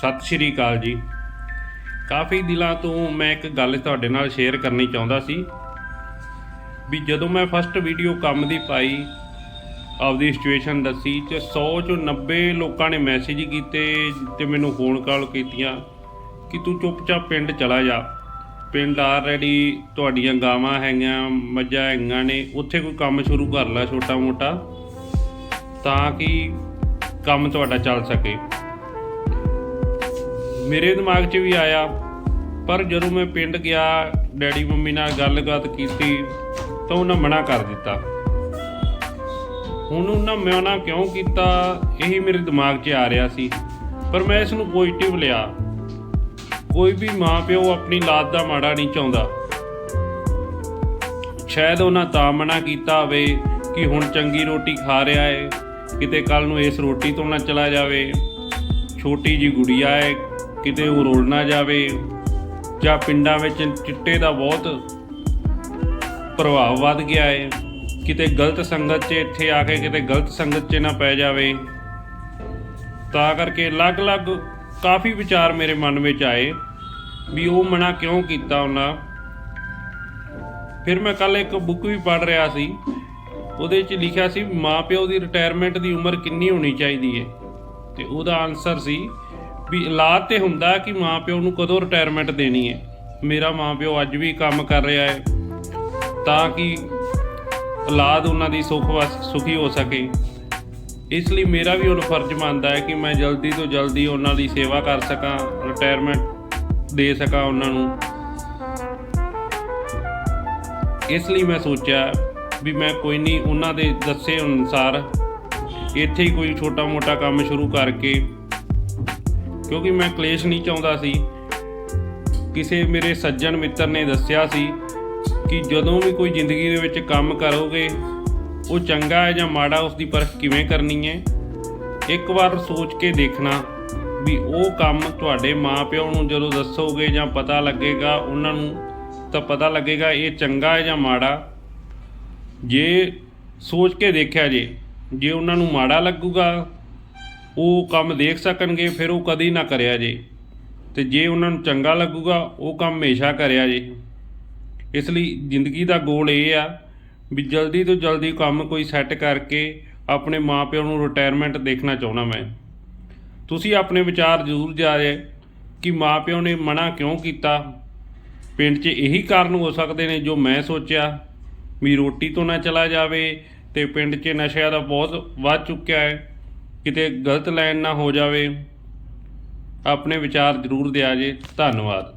ਸਤਿ ਸ਼੍ਰੀ ਅਕਾਲ ਜੀ। ਕਾਫੀ ਦਿਨਾਂ ਤੋਂ ਮੈਂ ਇੱਕ ਗੱਲ ਤੁਹਾਡੇ ਨਾਲ ਸ਼ੇਅਰ ਕਰਨੀ ਚਾਹੁੰਦਾ ਸੀ ਵੀ ਜਦੋਂ ਮੈਂ ਫਸਟ ਵੀਡੀਓ ਕੰਮ ਦੀ ਪਾਈ, ਆਪਦੀ ਸਿਚੁਏਸ਼ਨ ਦੱਸੀ ਤੇ 100 ਚੋਂ 90 ਲੋਕਾਂ ਨੇ ਮੈਸੇਜ ਕੀਤੇ ਤੇ ਮੈਨੂੰ ਫੋਨ ਕਾਲ ਕੀਤੀਆਂ ਕਿ ਤੂੰ ਚੁੱਪਚਾਪ ਪਿੰਡ ਚਲਾ ਜਾ। ਪਿੰਡ ਆਲਰੇਡੀ ਤੁਹਾਡੀਆਂ ਗਾਵਾਂ ਹੈਗੀਆਂ, ਮੱਝਾਂ ਹੈਗੀਆਂ ਨੇ, ਉੱਥੇ ਕੋਈ ਕੰਮ ਸ਼ੁਰੂ ਕਰ ਲੈ ਛੋਟਾ ਮੋਟਾ, ਤਾਂ ਕਿ ਕੰਮ ਤੁਹਾਡਾ ਚੱਲ ਸਕੇ। ਮੇਰੇ ਦਿਮਾਗ 'ਚ ਵੀ ਆਇਆ, ਪਰ ਜਦੋਂ ਮੈਂ ਪਿੰਡ ਗਿਆ, ਡੈਡੀ ਮੰਮੀ ਨਾਲ ਗੱਲਬਾਤ ਕੀਤੀ, ਤਾਂ ਉਹਨਾਂ ਮਨਾ ਕਰ ਦਿੱਤਾ। ਹੁਣ ਉਹਨਾਂ ਮਨਾ ਕਿਉਂ ਕੀਤਾ, ਇਹੀ ਮੇਰੇ ਦਿਮਾਗ 'ਚ ਆ ਰਿਹਾ ਸੀ। ਪਰ ਮੈਂ ਇਸ ਨੂੰ ਪੋਜ਼ਿਟਿਵ ਲਿਆ। ਕੋਈ ਵੀ ਮਾਂ ਪਿਓ ਆਪਣੀ ਲਾਦ ਦਾ ਮਾੜਾ ਨਹੀਂ ਚਾਹੁੰਦਾ। ਸ਼ਾਇਦ ਉਹਨਾਂ ਤਾਂ ਮਨਾ ਕੀਤਾ ਹੋਵੇ ਕਿ ਹੁਣ ਚੰਗੀ ਰੋਟੀ ਖਾ ਰਿਹਾ ਏ, ਕਿਤੇ ਕੱਲ ਨੂੰ ਇਸ ਰੋਟੀ ਤੋਂ ਨਾ ਚਲਾ ਜਾਵੇ। ਛੋਟੀ ਜੀ ਗੁੜੀਆ ਏ ਕਿਤੇ ਉਹ ਰੋਲ ਨਾ ਜਾਵੇ ਜਾਂ ਪਿੰਡਾਂ ਵਿੱਚ ਚਿੱਟੇ ਦਾ ਬਹੁਤ ਪ੍ਰਭਾਵ ਵੱਧ ਗਿਆ ਹੈ। ਕਿਤੇ ਗਲਤ ਸੰਗਤ 'ਚ ਇੱਥੇ ਆ ਕੇ ਕਿਤੇ ਗਲਤ ਸੰਗਤ 'ਚ ਨਾ ਪੈ ਜਾਵੇ। ਤਾਂ ਕਰਕੇ ਅਲੱਗ-ਅਲੱਗ ਕਾਫੀ ਵਿਚਾਰ ਮੇਰੇ ਮਨ ਵਿੱਚ ਆਏ ਵੀ ਉਹ ਮਨਾ ਕਿਉਂ ਕੀਤਾ ਉਹਨਾਂ। ਫਿਰ ਮੈਂ ਕੱਲ ਇੱਕ ਬੁੱਕ ਵੀ ਪੜ੍ਹ ਰਿਹਾ ਸੀ। ਉਹਦੇ 'ਚ ਲਿਖਿਆ ਸੀ ਮਾਪਿਓ ਦੀ ਰਿਟਾਇਰਮੈਂਟ ਦੀ ਉਮਰ ਕਿੰਨੀ ਹੋਣੀ ਚਾਹੀਦੀ ਹੈ? ਤੇ ਉਹਦਾ ਆਨਸਰ ਸੀ ਵੀ ਔਲਾਦ ਤੇ ਹੁੰਦਾ ਕਿ ਮਾਂ ਪਿਓ ਨੂੰ ਕਦੋਂ ਰਿਟਾਇਰਮੈਂਟ ਦੇਣੀ ਹੈ। ਮੇਰਾ ਮਾਂ ਪਿਓ ਅੱਜ ਵੀ ਕੰਮ ਕਰ ਰਿਹਾ ਹੈ, ਤਾਂ ਕਿ ਔਲਾਦ ਉਹਨਾਂ ਦੀ ਸੁਖ ਵਸ, ਸੁਖੀ ਹੋ ਸਕੇ। ਇਸ ਲਈ ਮੇਰਾ ਵੀ ਹੁਣ ਫਰਜ਼ ਮੰਨਦਾ ਹੈ ਕਿ ਮੈਂ ਜਲਦੀ ਤੋਂ ਜਲਦੀ ਉਹਨਾਂ ਦੀ ਸੇਵਾ ਕਰ ਸਕਾਂ ਰਿਟਾਇਰਮੈਂਟ ਦੇ ਸਕਾਂ ਉਹਨਾਂ ਨੂੰ। ਇਸ ਲਈ ਮੈਂ ਸੋਚਿਆ ਵੀ ਮੈਂ ਕੋਈ ਨਹੀਂ, ਉਹਨਾਂ ਦੇ ਦੱਸੇ ਅਨੁਸਾਰ ਇੱਥੇ ਹੀ ਕੋਈ ਛੋਟਾ-ਮੋਟਾ ਕੰਮ ਸ਼ੁਰੂ ਕਰਕੇ ਕਿਉਂਕਿ ਮੈਂ ਕਲੇਸ਼ ਨਹੀਂ ਚਾਹੁੰਦਾ ਸੀ। ਕਿਸੇ ਮੇਰੇ ਸੱਜਣ ਮਿੱਤਰ ਨੇ ਦੱਸਿਆ ਸੀ ਕਿ ਜਦੋਂ ਵੀ ਕੋਈ ਜ਼ਿੰਦਗੀ ਦੇ ਵਿੱਚ ਕੰਮ ਕਰੋਗੇ, ਉਹ ਚੰਗਾ ਹੈ ਜਾਂ ਮਾੜਾ ਉਸ ਦੀ ਪਰਖ ਕਿਵੇਂ ਕਰਨੀ ਹੈ? ਇੱਕ ਵਾਰ ਸੋਚ ਕੇ ਦੇਖਣਾ ਵੀ ਉਹ ਕੰਮ ਤੁਹਾਡੇ ਮਾਪਿਓ ਨੂੰ ਜਦੋਂ ਦੱਸੋਗੇ ਜਾਂ ਪਤਾ ਲੱਗੇਗਾ, ਉਹਨਾਂ ਨੂੰ ਤਾਂ ਪਤਾ ਲੱਗੇਗਾ ਇਹ ਚੰਗਾ ਹੈ ਜਾਂ ਮਾੜਾ। ਜੇ ਸੋਚ ਕੇ ਦੇਖਿਆ ਜੇ ਜੇ ਉਹਨਾਂ ਨੂੰ ਮਾੜਾ ਲੱਗੂਗਾ ਉਹ ਕੰਮ ਦੇਖ ਸਕਣਗੇ, ਫਿਰ ਉਹ ਕਦੀ ਨਾ ਕਰਿਆ ਜੇ। ਤੇ ਜੇ ਉਹਨਾਂ ਨੂੰ ਚੰਗਾ ਲੱਗੂਗਾ, ਉਹ ਕੰਮ ਹਮੇਸ਼ਾ ਕਰਿਆ ਜੇ। ਇਸ ਲਈ ਜ਼ਿੰਦਗੀ ਦਾ ਗੋਲ ਇਹ ਆ ਵੀ ਜਲਦੀ ਤੋਂ ਜਲਦੀ ਕੰਮ ਕੋਈ ਸੈੱਟ ਕਰਕੇ ਆਪਣੇ ਮਾਪਿਆਂ ਨੂੰ ਰਿਟਾਇਰਮੈਂਟ ਦੇਖਣਾ ਚਾਹੁੰਦਾ ਮੈਂ। ਤੁਸੀਂ ਆਪਣੇ ਵਿਚਾਰ ਜ਼ਰੂਰ ਜਾਏ ਕਿ ਮਾਪਿਆਂ ਨੇ ਮਨਾ ਕਿਉਂ ਕੀਤਾ। ਪਿੰਡ 'ਚ ਇਹੀ ਕਾਰਨ ਹੋ ਸਕਦੇ ਨੇ ਜੋ ਮੈਂ ਸੋਚਿਆ ਵੀ ਰੋਟੀ ਤੋਂ ਨਾ ਚਲਾ ਜਾਵੇ ਤੇ ਪਿੰਡ 'ਚ ਨਸ਼ਿਆਂ ਦਾ ਬਹੁਤ ਵੱਧ ਚੁੱਕਿਆ ਹੈ। ਕਿਤੇ ਗਲਤ ਲਾਈਨ ਨਾ ਹੋ ਜਾਵੇ ਆਪਣੇ ਵਿਚਾਰ ਜ਼ਰੂਰ ਦਿਆ ਜੇ। ਧੰਨਵਾਦ।